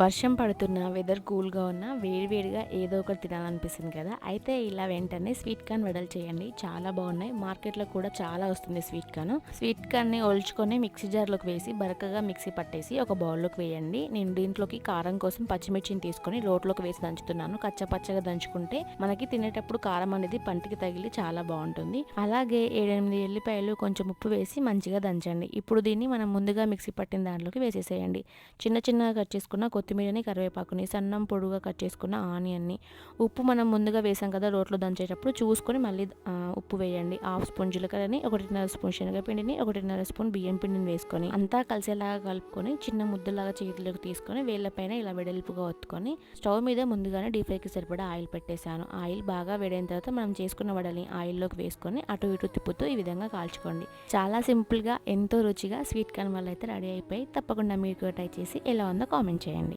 వర్షం పడుతున్న వెదర్ కూల్గా ఉన్న వేడివేడిగా ఏదో ఒకటి తినాలనిపిస్తుంది కదా. అయితే ఇలా వెంటనే స్వీట్ కార్న్ వెడల్ చేయండి. చాలా బాగున్నాయి. మార్కెట్లో కూడా చాలా వస్తుంది స్వీట్ కార్న్ స్వీట్ కార్న్ని ఒల్చుకొని మిక్సీ జార్లోకి వేసి బరకగా మిక్సీ పట్టేసి ఒక బౌల్లోకి వేయండి. నేను దీంట్లోకి కారం కోసం పచ్చిమిర్చిని తీసుకొని లోట్లోకి వేసి దంచుతున్నాను. కచ్చపచ్చగా దంచుకుంటే మనకి తినేటప్పుడు కారం అనేది పంటికి తగిలి చాలా బాగుంటుంది. అలాగే ఏడెనిమిది ఎల్లిపాయలు కొంచెం ఉప్పు వేసి మంచిగా దంచండి. ఇప్పుడు దీన్ని మనం ముందుగా మిక్సీ పట్టిన దాంట్లోకి వేసేసేయండి. చిన్న చిన్నగా కట్ చేసుకున్న కొత్తిమీరని కరివేపాకుని సన్నం పొడుగా కట్ చేసుకున్న ఆనియన్ని ఉప్పు మనం ముందుగా వేసాం కదా రోట్లో దంచేటప్పుడు చూసుకొని మళ్ళీ ఉప్పు వేయండి. హాఫ్ స్పూన్ జీలకర్రని ఒకటిన్నర స్పూన్ శనగపిండిని ఒకటిన్నర స్పూన్ బియ్యం పిండిని వేసుకొని అంతా కలిసేలాగా కలుపుకొని చిన్న ముద్దలాగా చేతిలోకి తీసుకొని వేళ్ళపైన ఇలా వెడల్పుగా ఒత్తుకొని స్టవ్ మీద ముందుగానే డీప్ ఫ్రైకి సరిపడా ఆయిల్ పెట్టేశాను. ఆయిల్ బాగా వేడైన తర్వాత మనం చేసుకున్న వడల్ని ఆయిల్లోకి వేసుకొని అటు ఇటు తిప్పుతూ ఈ విధంగా కాల్చుకోండి. చాలా సింపుల్గా ఎంతో రుచిగా స్వీట్ కార్న్ వాళ్ళు అయితే రెడీ అయిపోయి తప్పకుండా మీరు ట్రై చేసి ఎలా ఉందో కామెంట్ చేయండి.